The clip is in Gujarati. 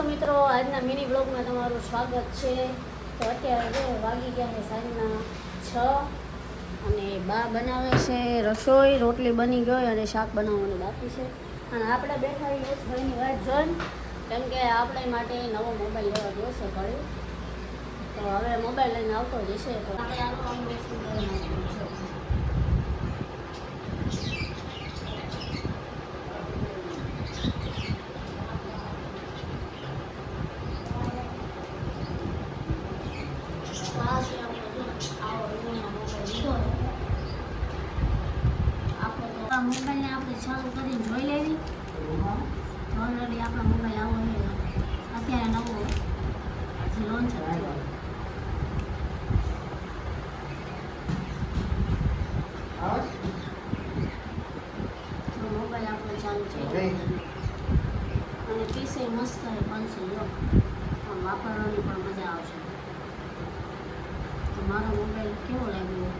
છો મિત્રો? આજના મિની બ્લોગમાં તમારું સ્વાગત છે. તો અત્યારે જો વાગી ગયા છે સાંજના છ અને બા બનાવે છે રસોઈ, રોટલી બની ગઈ અને શાક બનાવવાનું બાકી છે. અને આપણે બેઠા યશભાઈની વાત જોઈને, કેમ કે આપણે માટે નવો મોબાઈલ લેવા જોશે પડ્યો તો હવે મોબાઈલ લઈને આવતો જશે તો આપણે આનું unboxing કરી નાખીએ છીએ. આ છે આપણો જો આવો એવો મોબાઈલ લીધો છે. આપણે તો મોબાઈલને આપણે ચાલુ કરીને જોઈ લેવી. ઓલરેડી આપણો મોબાઈલ આવો છે. અત્યારે નવો હજી લોન્ચ થયો. તો મોબાઈલ આપણો ચાલુ છે. અને પીસે મસ્ત છે બનશે જો પણ વાપરવાની પણ મજા આવશે. તો મારો મોબાઈલ કેવો લાગ્યો?